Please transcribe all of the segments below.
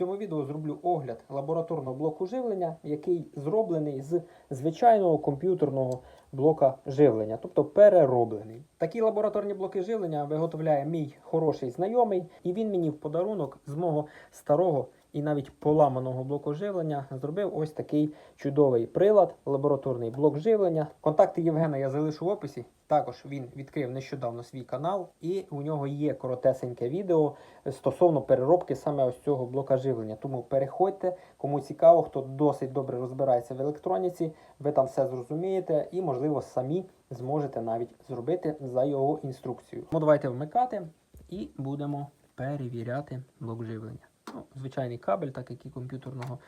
цьому відео зроблю огляд лабораторного блоку живлення, який зроблений з звичайного комп'ютерного блока живлення, тобто перероблений. Такі лабораторні блоки живлення виготовляє мій хороший знайомий, і він мені в подарунок з мого старого і навіть поламаного блоку живлення зробив ось такий чудовий прилад, лабораторний блок живлення. Контакти Євгена я залишу в описі. Також він відкрив нещодавно свій канал, і у нього є коротесеньке відео стосовно переробки саме ось цього блока живлення. Тому переходьте, кому цікаво, хто досить добре розбирається в електроніці, ви там все зрозумієте і, можливо, самі зможете навіть зробити за його інструкцією. Ну, давайте вмикати і будемо перевіряти блок живлення. Ну, звичайний кабель, так як і комп'ютерного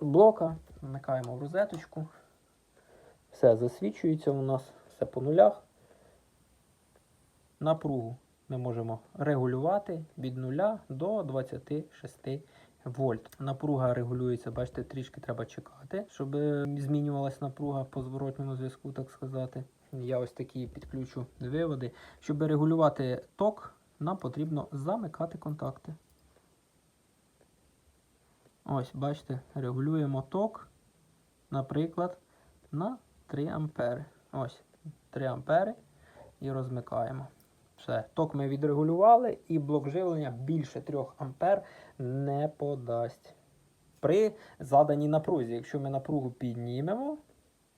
блока. Вмикаємо в розеточку. Все засвічується у нас, все по нулях. Напругу ми можемо регулювати від 0 до 26 вольт. Напруга регулюється, бачите, трішки треба чекати, щоб е, змінювалась напруга по зворотньому зв'язку, так сказати. Я ось такі підключу виводи. Щоб регулювати ток, нам потрібно замикати контакти. Ось, бачите, регулюємо ток, наприклад, на 3 ампери. Ось, 3 ампери і розмикаємо. Все, ток ми відрегулювали, і блок живлення більше 3 ампер не подасть. При заданій напрузі. Якщо ми напругу піднімемо,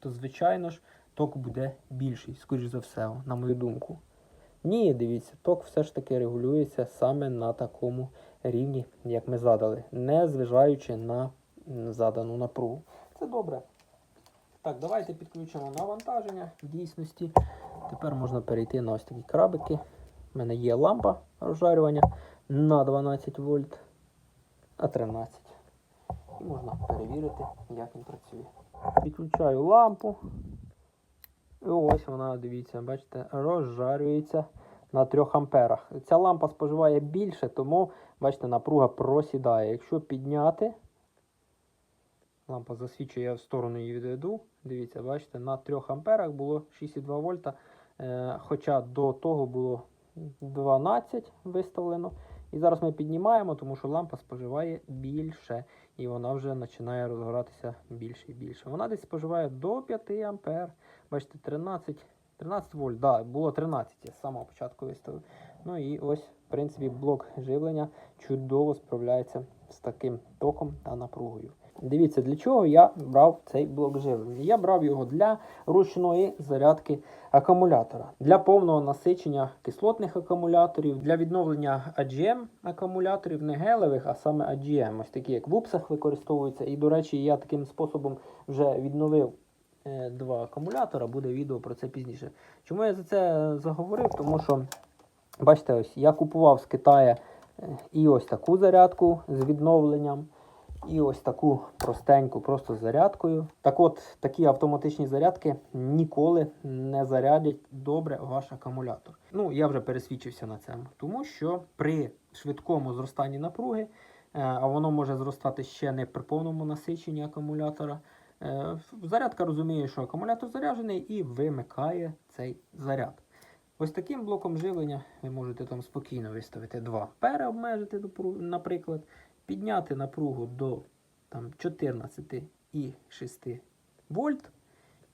то, звичайно ж, ток буде більший, скоріш за все, на мою думку. Ні, дивіться, ток все ж таки регулюється саме на такому рівні, як ми задали, не зважаючи на задану напругу. Це добре. Так, давайте підключимо навантаження дійсності. Тепер можна перейти на ось такі крабики. У мене є лампа розжарювання на 12 вольт, а 13. І можна перевірити, як він працює. Підключаю лампу. І ось вона, дивіться, бачите, розжарюється на 3 амперах. Ця лампа споживає більше, тому, бачите, напруга просідає. Якщо підняти, лампа засвічує, я в сторону її відведу. Дивіться, бачите, на 3 амперах було 6,2 вольта, е, хоча до того було 12 виставлено. І зараз ми піднімаємо, тому що лампа споживає більше. І вона вже починає розгоратися більше і більше. Вона десь споживає до 5 ампер. Бачите, 13, 13 вольт. Да, було 13, я з самого початку виставив. Ну і ось, в принципі, блок живлення чудово справляється з таким током та напругою. Дивіться, для чого я брав цей блок живлення. Я брав його для ручної зарядки акумулятора, для повного насичення кислотних акумуляторів, для відновлення AGM акумуляторів, не гелевих, а саме AGM, ось такі як в упсах використовуються. І, до речі, я таким способом вже відновив два акумулятора, буде відео про це пізніше. Чому я за це заговорив? Тому що, бачите, ось я купував з Китаю е, і ось таку зарядку з відновленням. І ось таку простеньку, просто з зарядкою. Так от, такі автоматичні зарядки ніколи не зарядять добре ваш акумулятор. Ну, я вже пересвідчився на цьому. Тому що при швидкому зростанні напруги, е, а воно може зростати ще не при повному насиченні акумулятора. Е, Зарядка розуміє, що акумулятор заряджений і вимикає цей заряд. Ось таким блоком живлення ви можете там спокійно виставити 2 переобмежити, наприклад підняти напругу до там, 14,6 вольт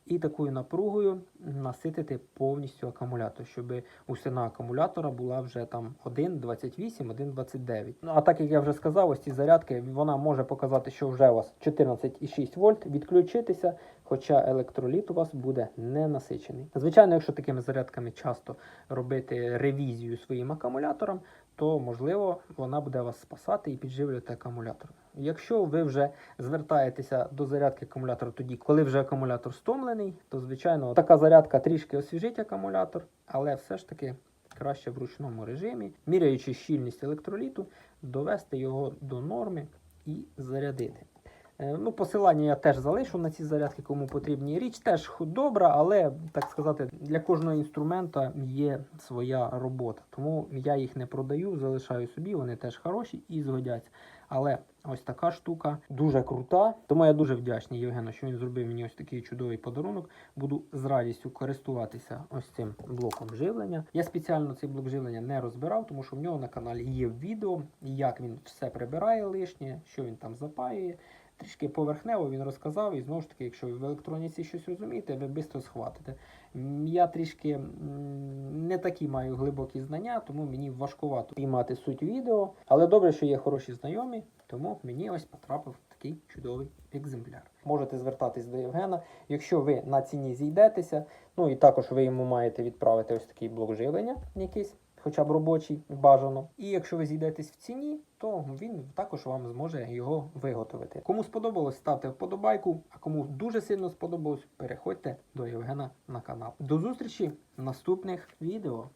і такою напругою наситити повністю акумулятор, щоб усина акумулятора була вже там 1,28, 1,29. Ну, а так як я вже сказав, ось ці зарядки вона може показати, що вже у вас 14,6 вольт, відключитися, хоча електроліт у вас буде не насичений. Звичайно, якщо такими зарядками часто робити ревізію своїм акумуляторам, то можливо вона буде вас спасати і підживлювати акумулятор. Якщо ви вже звертаєтеся до зарядки акумулятора тоді, коли вже акумулятор стомлений, то звичайно така зарядка трішки освіжить акумулятор, але все ж таки краще в ручному режимі, міряючи щільність електроліту, довести його до норми і зарядити. Е, Ну, посилання я теж залишу на ці зарядки, кому потрібні. Річ теж добра, але так сказати, для кожного інструмента є своя робота. Тому я їх не продаю, залишаю собі, вони теж хороші і згодяться. Але ось така штука дуже крута. Тому я дуже вдячний Євгену, що він зробив мені ось такий чудовий подарунок. Буду з радістю користуватися ось цим блоком живлення. Я спеціально цей блок живлення не розбирав, тому що в нього на каналі є відео, як він все прибирає лишнє, що він там запаює. Трішки поверхнево він розказав, і знову ж таки, якщо ви в електроніці щось розумієте, ви швидко схватите. Я трішки не такі маю глибокі знання, тому мені важкувато піймати суть відео. Але добре, що є хороші знайомі, тому мені ось потрапив такий чудовий екземпляр. Можете звертатись до Євгена, якщо ви на ціні зійдетеся, ну і також ви йому маєте відправити ось такий блок живлення якийсь. Хоча б робочий бажано. І якщо ви зійдетесь в ціні, то він також вам зможе його виготовити. Кому сподобалось, ставте вподобайку. А кому дуже сильно сподобалось, переходьте до Євгена на канал. До зустрічі в наступних відео.